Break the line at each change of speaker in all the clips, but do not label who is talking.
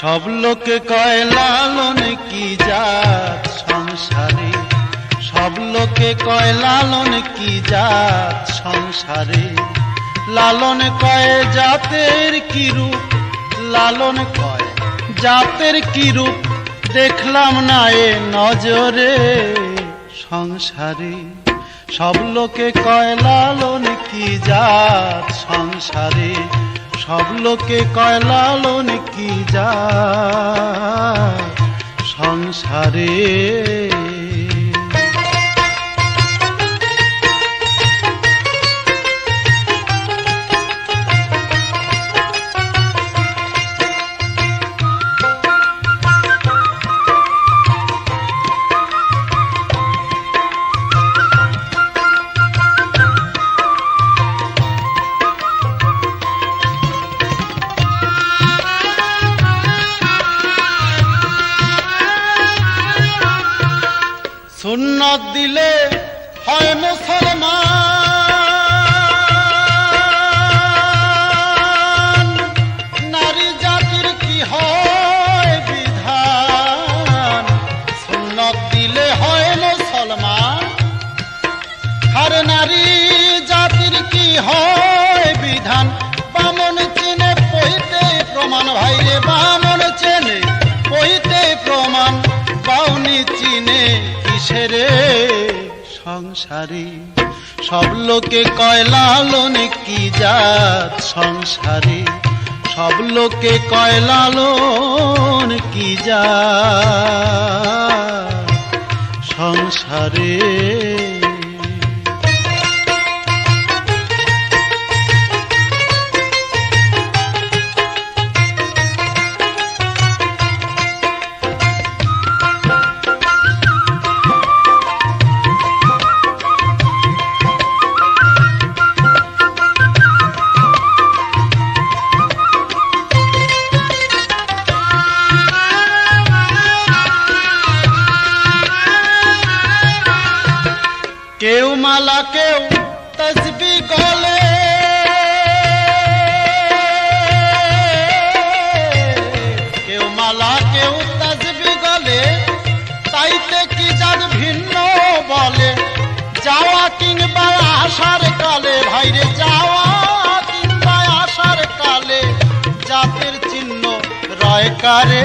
সব লোকে কয়, লালন কি জাত সংসারে? সব লোকে কয়, লালন কি জাত সংসারে? লালন কয়, জাতের কি রূপ? লালন কয়, জাতের কি রূপ? দেখলাম না এ নজরে সংসারে। সব লোকে কয়, লালন কি জাত সংসারে? সব লোকে কয়, লালন সংসারে সুন্নত দিলে হয় মুসলমান। নারী জাতির কি হয় বিধান? সুন্নত দিলে হয় মুসলমান। আর নারী জাতির কি হয় বিধান? বামন চিনে পইতে প্রমাণ। ভাইরে বামন চেনে পইতে প্রমাণ। বাউনি চিনে কিসেরে সংসারে? সব লোকে কয়, লালন কি জাত সংসারে? সব লোকে কয়, লালন কি যা সংসারে? কেউ মালা, কেউ তসবি গলে। কেউ মালা, কেউ তসবি গলে, তাইতে কি যার ভিন্ন বলে? যাওয়া কিংবা আসার কালে, ভাইরে, যাওয়া কিংবা আসার কালে, জাতের চিহ্ন রয় কারে।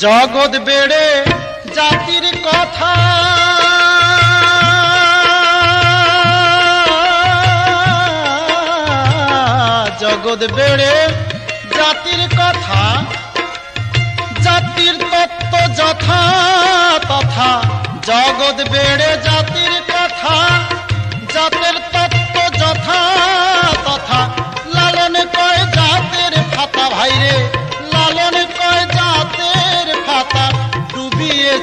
জগৎ বেড়ে জাতির কথা। জগৎ বেড়ে জাতির কথা। জাতির তত্ত্ব যথা তথা জগৎ বেড়ে জাতির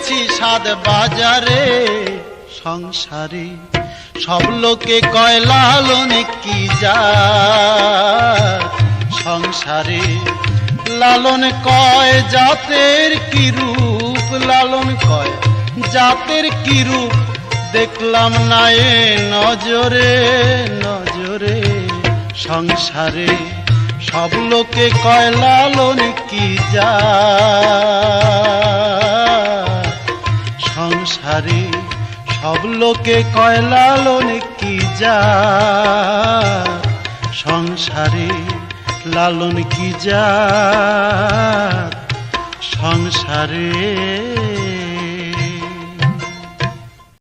ডুবিয়েছি সাদ বাজারে সংসারে। সব লোকে কয়, লালন কি যা সংসারে লালন কয়, জাতের কি রূপ? লালন কয়, জাতের কি রূপ? দেখলাম না এ নজরে নজরে। সংসারে সব লোকে কয়, লালন কি যা সব লোকে কয় লোনে কি যা? সংসারে লালন কি যা? সংসারে